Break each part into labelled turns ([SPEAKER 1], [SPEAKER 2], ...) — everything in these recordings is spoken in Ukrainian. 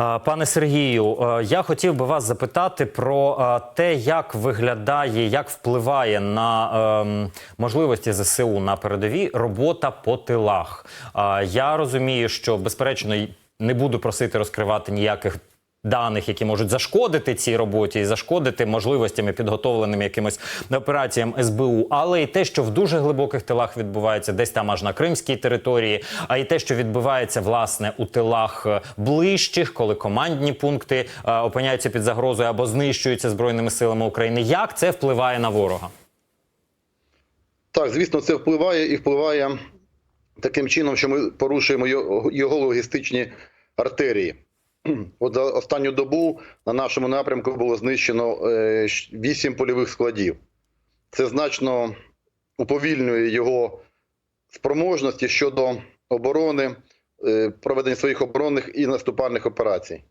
[SPEAKER 1] Пане Сергію, я хотів би вас запитати про те, як виглядає, як впливає на ем, можливості ЗСУ на передовій робота по тилах. Я розумію, що безперечно не буду просити розкривати ніяких. Даних, які можуть зашкодити цій роботі і зашкодити можливостями підготовленим якимось операціям СБУ, але і те, що в дуже глибоких тилах відбувається, десь там аж на кримській території, а і те, що відбувається власне у тилах е, ближчих, коли командні пункти е, опиняються під загрозою або знищуються збройними силами України. Як це впливає на ворога?
[SPEAKER 2] Так, звісно, це впливає і впливає таким чином, що ми порушуємо його логістичні артерії. От за останню добу на нашому напрямку було знищено 8 польових складів. Це значно уповільнює його спроможності щодо оборони, е, проведення своїх оборонних і наступальних операцій.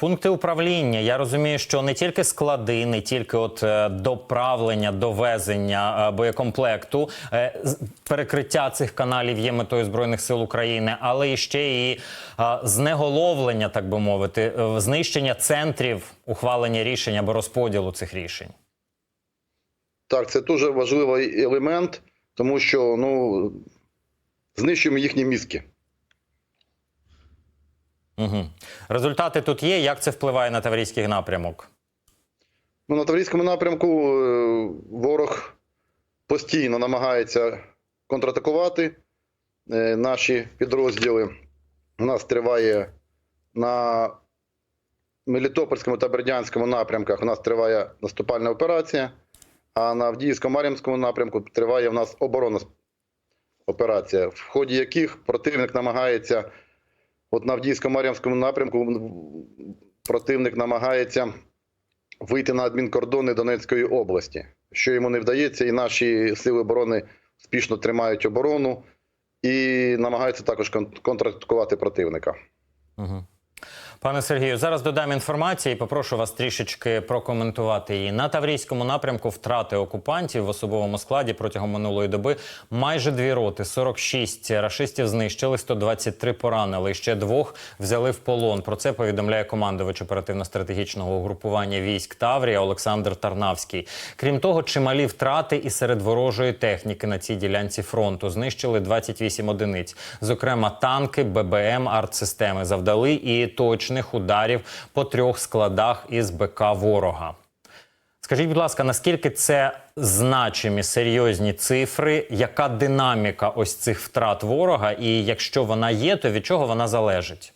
[SPEAKER 1] Пункти управління. Я розумію, що не тільки склади, не тільки от е, доправлення, довезення е, боєкомплекту, е, перекриття цих каналів є метою збройних сил України, але і ще і знеголовлення, так би мовити, знищення центрів ухвалення рішень або розподілу цих рішень.
[SPEAKER 2] Так, це дуже важливий елемент, тому що ну, знищуємо їхні мізки.
[SPEAKER 1] Угу. Результати тут є. Як це впливає на таврійський напрямок?
[SPEAKER 2] Ну, на Таврійському напрямку е, ворог постійно намагається контратакувати е, наші підрозділи. У нас триває на Мелітопольському та Бердянському напрямках. У нас триває наступальна операція, а на Авдіївсько-Мар'їнському напрямку триває в нас оборонна операція, в ході яких противник намагається, от на Авдіївсько-Мар'янському напрямку противник намагається вийти на адмінкордони Донецької області, що йому не вдається, і наші сили оборони успішно тримають оборону і намагаються також кон- контратакувати противника.
[SPEAKER 1] Угу. Пане Сергію, зараз додам інформації. Попрошу вас трішечки прокоментувати її. На Таврійському напрямку втрати окупантів в особовому складі протягом минулої доби майже дві роти. 46 рашистів знищили, 123 поранили. Ще двох взяли в полон. Про це повідомляє командувач оперативно-стратегічного угрупування військ Таврія Олександр Тарнавський. Крім того, чималі втрати і серед ворожої техніки на цій ділянці фронту знищили 28 одиниць, зокрема танки, ББМ, артсистеми завдали і точних ударів по трьох складах із БК ворога. Скажіть, будь ласка, наскільки це значимі серйозні цифри? Яка динаміка ось цих втрат ворога? І якщо вона є, то від чого вона залежить?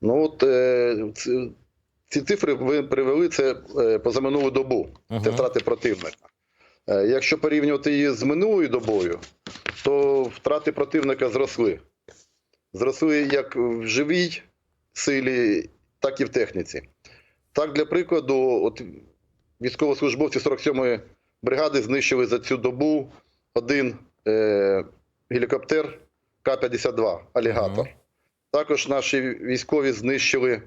[SPEAKER 2] Ну от е, ц- ці цифри ви привели це е, позаминулу добу. Це втрати противника. Е, Якщо порівнювати її з минулою добою, то втрати противника зросли. Зросли як в живій силі, так і в техніці. Так, для прикладу, от військовослужбовці 47-ї бригади знищили за цю добу один е, гелікоптер К-52 алігатор.
[SPEAKER 1] Мгм.
[SPEAKER 2] Також наші військові знищили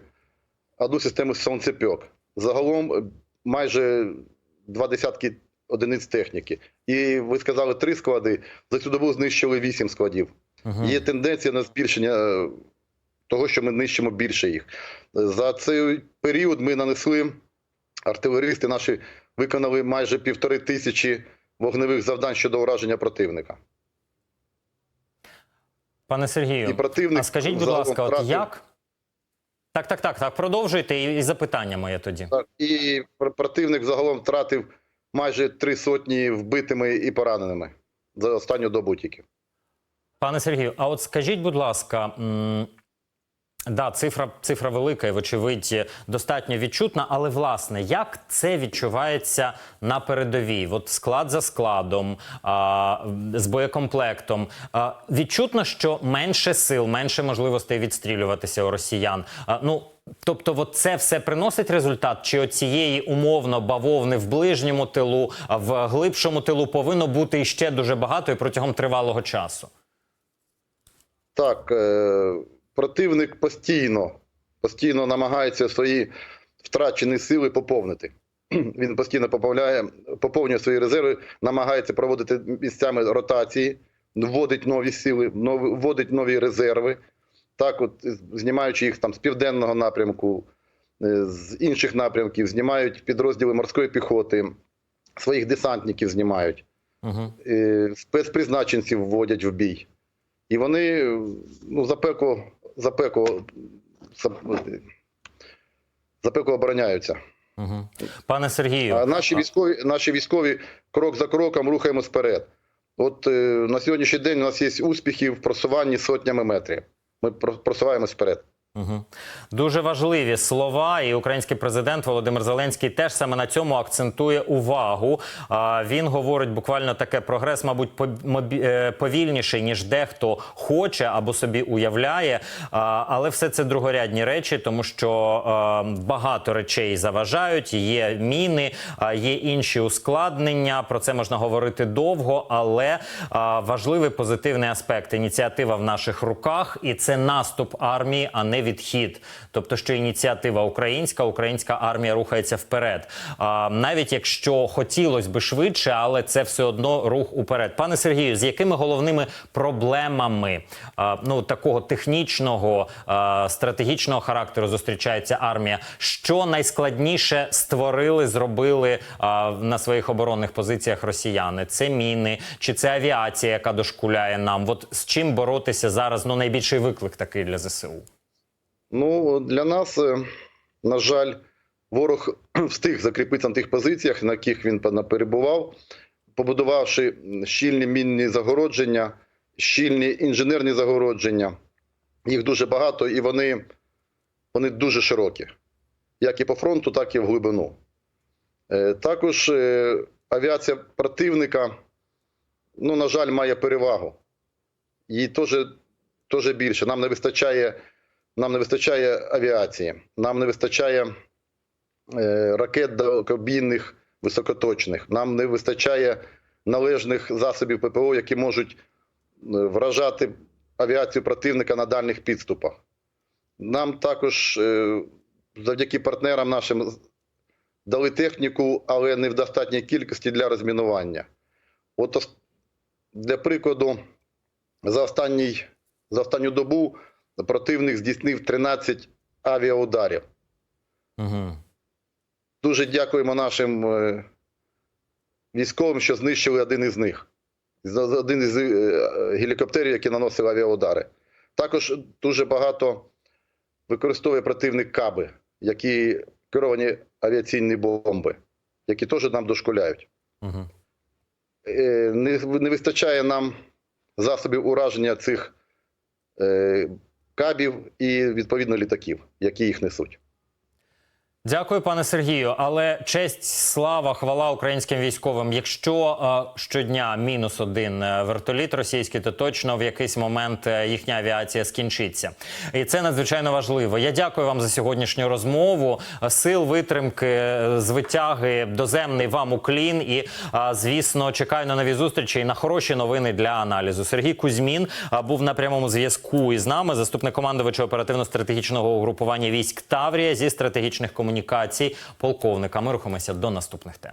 [SPEAKER 2] одну систему сонцепьок. Загалом е, майже два десятки одиниць техніки. І ви сказали три склади. За цю добу знищили вісім складів.
[SPEAKER 1] Мгм.
[SPEAKER 2] Є тенденція на збільшення е, того, що ми нищимо більше їх. За цей період ми нанесли артилеристи наші виконали майже півтори тисячі вогневих завдань щодо ураження противника.
[SPEAKER 1] Пане Сергію,
[SPEAKER 2] І противник
[SPEAKER 1] а скажіть, будь ласка, от як? Так, так, так, так. Продовжуйте і, запитання моє тоді.
[SPEAKER 2] Так, і противник загалом втратив майже три сотні вбитими і пораненими за останню добу тільки.
[SPEAKER 1] Пане Сергію, а от скажіть, будь ласка, да, цифра, цифра велика і, вочевидь, достатньо відчутна, але власне, як це відчувається на передовій? От склад за складом, а, з боєкомплектом. А, відчутно, що менше сил, менше можливостей відстрілюватися у росіян. А, ну, Тобто, от це все приносить результат? Чи оцієї умовно бавовни в ближньому тилу, в глибшому тилу повинно бути іще дуже багато і протягом тривалого часу?
[SPEAKER 2] Так, е, противник постійно, постійно намагається свої втрачені сили поповнити. Він постійно поповняє, поповнює свої резерви, намагається проводити місцями ротації, вводить нові сили, нові, вводить нові резерви. Так, от знімаючи їх там з південного напрямку, е, з інших напрямків, знімають підрозділи морської піхоти, своїх десантників знімають,
[SPEAKER 1] Угу.
[SPEAKER 2] спецпризначенців вводять в бій. І вони ну, запекло, запекло, запеку обороняються.
[SPEAKER 1] Угу. Пане Сергію,
[SPEAKER 2] А наші військові, наші військові крок за кроком рухаємось вперед. От е, на сьогоднішній день у нас є успіхи в просуванні сотнями метрів. Ми про- просуваємось вперед.
[SPEAKER 1] Угу. Дуже важливі слова, і український президент Володимир Зеленський теж саме на цьому акцентує увагу. А, Він говорить буквально таке: прогрес, мабуть, е, повільніший ніж дехто хоче або собі уявляє. А, Але все це другорядні речі, тому що а, багато речей заважають. Є міни, а, є інші ускладнення. Про це можна говорити довго, але а, важливий позитивний аспект. Ініціатива в наших руках, і це наступ армії, а не відхід. Тобто, що ініціатива українська, українська армія рухається вперед. А, навіть якщо хотілося би швидше, але це все одно рух уперед. Пане Сергію, з якими головними проблемами а, ну такого технічного а, стратегічного характеру зустрічається армія? Що найскладніше створили, зробили а, на своїх оборонних позиціях росіяни? Це міни чи це авіація, яка дошкуляє нам? От з чим боротися зараз? Ну найбільший виклик такий для ЗСУ.
[SPEAKER 2] Ну, для нас, е, на жаль, ворог встиг закріпитися на тих позиціях, на яких він перебував, побудувавши щільні мінні загородження, щільні інженерні загородження. Їх дуже багато, і вони, вони дуже широкі, як і по фронту, так і в глибину. Е, Також е, авіація противника, ну, на жаль, має перевагу. Теж, теж більше. Нам не вистачає. Нам не вистачає авіації, нам не вистачає е, ракет далекобійних високоточних, нам не вистачає належних засобів ППО, які можуть е, вражати авіацію противника на дальніх підступах. Нам також е, завдяки партнерам нашим дали техніку, але не в достатній кількості для розмінування. От для прикладу, за, останній, за останню добу противник здійснив 13 авіаударів.
[SPEAKER 1] Угу.
[SPEAKER 2] Дуже дякуємо нашим е, військовим, що знищили один із них. Один із е, гелікоптерів, які наносили авіаудари. Також дуже багато використовує противник каби, які керовані авіаційні бомби, які теж нам дошкуляють.
[SPEAKER 1] Угу.
[SPEAKER 2] Не, не вистачає нам засобів ураження цих кабів і відповідно літаків, які їх несуть.
[SPEAKER 1] Дякую, пане Сергію. Але честь, слава, хвала українським військовим. Якщо е, щодня мінус один е, вертоліт російський, то точно в якийсь момент е, їхня авіація скінчиться. І це надзвичайно важливо. Я дякую вам за сьогоднішню розмову. Е, Сил витримки, е, звитяги, доземний вам уклін. І е, звісно, чекаю на нові зустрічі і на хороші новини для аналізу. Сергій Кузьмін був на прямому зв'язку із нами, заступник командувача оперативно-стратегічного угрупування військ Таврія зі стратегічних комунікацій полковника. Ми рухаємося до наступних тем.